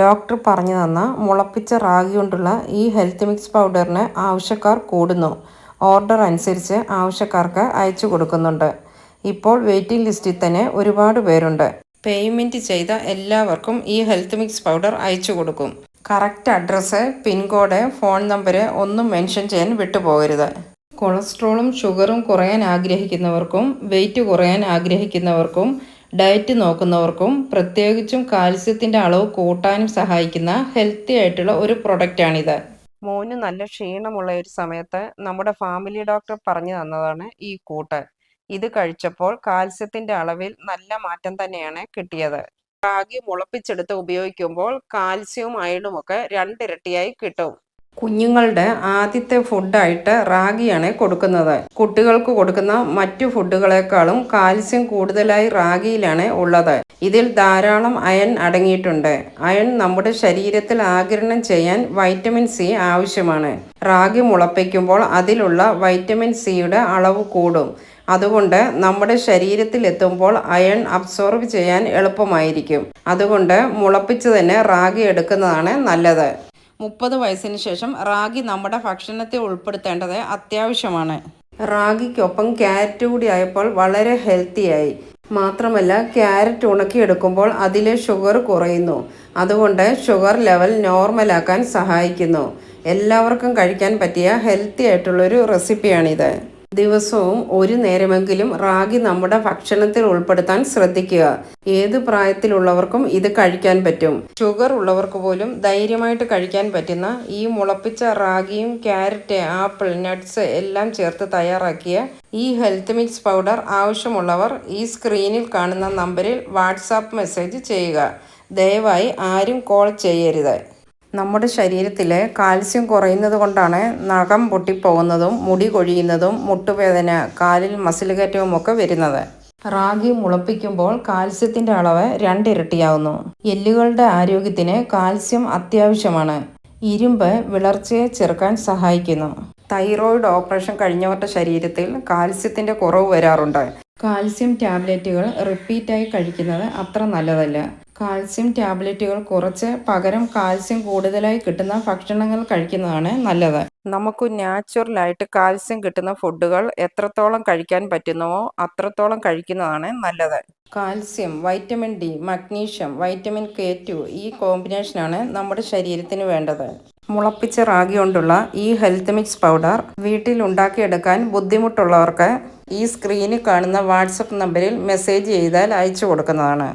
Doctor പറഞ്ഞു തന്ന മുളപ്പിച്ച റാഗി കൊണ്ടുള്ള ഈ ഹെൽത്ത് മിക്സ് പൗഡറിന് ആവശ്യക്കാർ കൂടുന്നു. ഓർഡർ അനുസരിച്ച് ആവശ്യക്കാർക്ക് അയച്ചു കൊടുക്കുന്നുണ്ട്. ഇപ്പോൾ വെയിറ്റിംഗ് ലിസ്റ്റിൽ തന്നെ ഒരുപാട് പേരുണ്ട്. പേയ്മെന്റ് ചെയ്ത എല്ലാവർക്കും ഈ ഹെൽത്ത് മിക്സ് പൗഡർ അയച്ചു കൊടുക്കും. Correct address pincode phone number ഒന്നും മെൻഷൻ ചെയ്യാൻ വിട്ടുപോകരുത്. കൊളസ്ട്രോളും ഷുഗറും കുറയാൻ ആഗ്രഹിക്കുന്നവർക്കും വെയിറ്റ് കുറയാൻ ആഗ്രഹിക്കുന്നവർക്കും ഡയറ്റ് നോക്കുന്നവർക്കും പ്രത്യേകിച്ചും കാൽസ്യത്തിന്റെ അളവ് കൂട്ടാനും സഹായിക്കുന്ന ഹെൽത്തി ആയിട്ടുള്ള ഒരു പ്രൊഡക്റ്റാണിത് മോന് നല്ല ക്ഷീണമുള്ള ഒരു സമയത്ത് നമ്മുടെ ഫാമിലി ഡോക്ടർ പറഞ്ഞു തന്നതാണ് ഈ കൂട്ട്. ഇത് കഴിച്ചപ്പോൾ കാൽസ്യത്തിന്റെ അളവിൽ നല്ല മാറ്റം തന്നെയാണ് കിട്ടിയത്. റാഗി മുളപ്പിച്ചെടുത്ത് ഉപയോഗിക്കുമ്പോൾ കാൽസ്യവും അയണുമൊക്കെ രണ്ടിരട്ടിയായി കിട്ടും. കുഞ്ഞുങ്ങളുടെ ആദ്യത്തെ ഫുഡായിട്ട് റാഗിയാണ് കൊടുക്കുന്നത്. കുട്ടികൾക്ക് കൊടുക്കുന്ന മറ്റു ഫുഡുകളെക്കാളും കാൽസ്യം കൂടുതലായി റാഗിയിലാണ് ഉള്ളത്. ഇതിൽ ധാരാളം അയൺ അടങ്ങിയിട്ടുണ്ട്. അയൺ നമ്മുടെ ശരീരത്തിൽ ആകിരണം ചെയ്യാൻ വൈറ്റമിൻ സി ആവശ്യമാണ്. റാഗി മുളപ്പിക്കുമ്പോൾ അതിലുള്ള വൈറ്റമിൻ സിയുടെ അളവ് കൂടും. അതുകൊണ്ട് നമ്മുടെ ശരീരത്തിൽ എത്തുമ്പോൾ അയൺ അബ്സോർബ് ചെയ്യാൻ എളുപ്പമായിരിക്കും. അതുകൊണ്ട് മുളപ്പിച്ച് തന്നെ റാഗി എടുക്കുന്നതാണ് നല്ലത്. മുപ്പത് വയസ്സിന് ശേഷം റാഗി നമ്മുടെ ഭക്ഷണത്തെ ഉൾപ്പെടുത്തേണ്ടത് അത്യാവശ്യമാണ്. റാഗിക്കൊപ്പം ക്യാരറ്റ് കൂടി ആയപ്പോൾ വളരെ ഹെൽത്തിയായി. മാത്രമല്ല ക്യാരറ്റ് ഉണക്കിയെടുക്കുമ്പോൾ അതിലെ ഷുഗർ കുറയുന്നു. അതുകൊണ്ട് ഷുഗർ ലെവൽ നോർമലാക്കാൻ സഹായിക്കുന്നു. എല്ലാവർക്കും കഴിക്കാൻ പറ്റിയ ഹെൽത്തി ആയിട്ടുള്ളൊരു റെസിപ്പിയാണിത്. ദിവസവും ഒരു നേരമെങ്കിലും റാഗി നമ്മുടെ ഭക്ഷണത്തിൽ ഉൾപ്പെടുത്താൻ ശ്രദ്ധിക്കുക. ഏത് പ്രായത്തിലുള്ളവർക്കും ഇത് കഴിക്കാൻ പറ്റും. ഷുഗർ ഉള്ളവർക്ക് പോലും ധൈര്യമായിട്ട് കഴിക്കാൻ പറ്റുന്ന ഈ മുളപ്പിച്ച റാഗിയും ക്യാരറ്റ് ആപ്പിൾ നട്ട്സ് എല്ലാം ചേർത്ത് തയ്യാറാക്കിയ ഈ ഹെൽത്ത് മിക്സ് പൗഡർ ആവശ്യമുള്ളവർ ഈ സ്ക്രീനിൽ കാണുന്ന നമ്പറിൽ വാട്സാപ്പ് മെസ്സേജ് ചെയ്യുക. ദയവായി ആരും കോൾ ചെയ്യരുത്. നമ്മുടെ ശരീരത്തിലെ കാൽസ്യം കുറയുന്നത് കൊണ്ടാണ് നഖം പൊട്ടിപ്പോകുന്നതും മുടി കൊഴിയുന്നതും മുട്ടുവേദന കാലിൽ മസിൽ കയറ്റവും ഒക്കെ വരുന്നത്. റാഗി മുളപ്പിക്കുമ്പോൾ കാൽസ്യത്തിന്റെ അളവ് രണ്ടിരട്ടിയാവുന്നു. എല്ലുകളുടെ ആരോഗ്യത്തിന് കാൽസ്യം അത്യാവശ്യമാണ്. ഇരുമ്പ് വിളർച്ചയെ ചെറുക്കാൻ സഹായിക്കുന്നു. തൈറോയിഡ് ഓപ്പറേഷൻ കഴിഞ്ഞവരുടെ ശരീരത്തിൽ കാൽസ്യത്തിന്റെ കുറവ് വരാറുണ്ട്. കാൽസ്യം ടാബ്ലറ്റുകൾ റിപ്പീറ്റായി കഴിക്കുന്നത് അത്ര നല്ലതല്ല. കാൽസ്യം ടാബ്ലറ്റുകൾ കുറച്ച് പകരം കാൽസ്യം കൂടുതലായി കിട്ടുന്ന ഭക്ഷണങ്ങൾ കഴിക്കുന്നതാണ് നല്ലത്. നമുക്ക് നാച്ചുറലായിട്ട് കാൽസ്യം കിട്ടുന്ന ഫുഡുകൾ എത്രത്തോളം കഴിക്കാൻ പറ്റുന്നുവോ അത്രത്തോളം കഴിക്കുന്നതാണ് നല്ലത്. Calcium vitamin D magnesium vitamin K two ഈ കോമ്പിനേഷനാണ് നമ്മുടെ ശരീരത്തിന് വേണ്ടത്. മുളപ്പിച്ച റാഗി കൊണ്ടുള്ള ഈ ഹെൽത്ത് മിക്സ് പൗഡർ വീട്ടിൽ ഉണ്ടാക്കിയെടുക്കാൻ ബുദ്ധിമുട്ടുള്ളവർക്ക് ഈ സ്ക്രീനിൽ കാണുന്ന വാട്സപ്പ് നമ്പറിൽ മെസ്സേജ് ചെയ്താൽ അയച്ചു കൊടുക്കുന്നതാണ്.